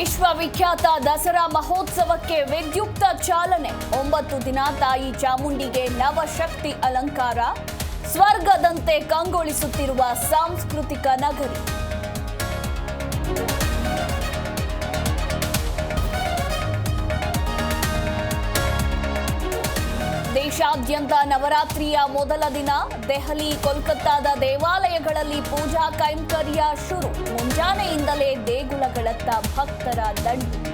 ವಿಶ್ವವಿಖ್ಯಾತ ದಸರಾ ಮಹೋತ್ಸವಕ್ಕೆ ವಿದ್ಯುಕ್ತ ಚಾಲನೆ. ಒಂಬತ್ತು ದಿನ ತಾಯಿ ಚಾಮುಂಡಿಗೆ ನವಶಕ್ತಿ ಅಲಂಕಾರ. ಸ್ವರ್ಗದಂತೆ ಕಂಗೊಳಿಸುತ್ತಿರುವ ಸಾಂಸ್ಕೃತಿಕ ನಗರಿ. ದೇಶಾದ್ಯಂತ ನವರಾತ್ರಿಯ ಮೊದಲ ದಿನ ದೆಹಲಿ ಕೋಲ್ಕತ್ತಾದ ದೇವಾಲಯಗಳಲ್ಲಿ ಪೂಜಾ ಕೈಂಕರ್ಯ ಶುರು. ಮುಂಜಾನೆಯಿಂದಲೇ ದೇಗುಲಗಳತ್ತ ಭಕ್ತರ ದಂಡು.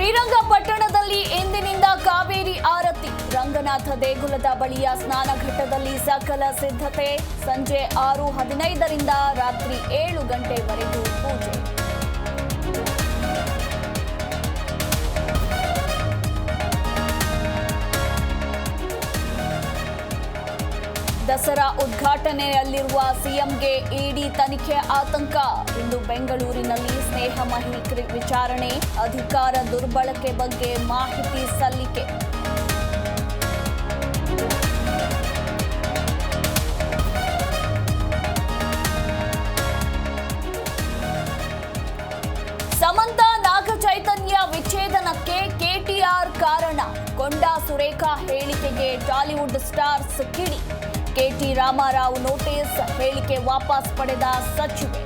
ಶ್ರೀರಂಗಪಟ್ಟಣದಲ್ಲಿ ಎಂದಿನಿಂದ ಕಾವೇರಿ ಆರತಿ. ರಂಗನಾಥ ದೇಗುಲದ ಬಳಿಯ ಸ್ನಾನಘಟ್ಟದಲ್ಲಿ ಸಕಲ ಸಿದ್ಧತೆ. ಸಂಜೆ ಆರು ಹದಿನೈದರಿಂದ ರಾತ್ರಿ ಏಳು ಗಂಟೆವರೆಗೂ ಪೂಜೆ. ದಸರಾ ಉದ್ಘಾಟನೆಯಲ್ಲಿರುವ ಸಿಎಂಗೆ ಇಡಿ ತನಿಖೆ ಆತಂಕ. ಇಂದು ಬೆಂಗಳೂರಿನಲ್ಲಿ ಸ್ನೇಹ ಮಹಿ ವಿಚಾರಣೆ, ಅಧಿಕಾರ ದುರ್ಬಳಕೆ ಬಗ್ಗೆ ಮಾಹಿತಿ ಸಲ್ಲಿಕೆ. ಸಮಂತ ನಾಗ ಚೈತನ್ಯ ವಿಚ್ಛೇದನಕ್ಕೆ ಕೆಟಿಆರ್ ಕಾರಣ. ಕೊಂಡ ಸುರೇಖಾ ಹೇಳಿಕೆಗೆ ಟಾಲಿವುಡ್ ಸ್ಟಾರ್ಸ್ ಕಿಡಿ. ಕೆಟಿ ರಾಮಾರಾವ್ ನೋಟಿಸ್ ಹೇಳಿಕೆ ವಾಪಸ್ ಪಡೆದ ಸಚಿವೆ.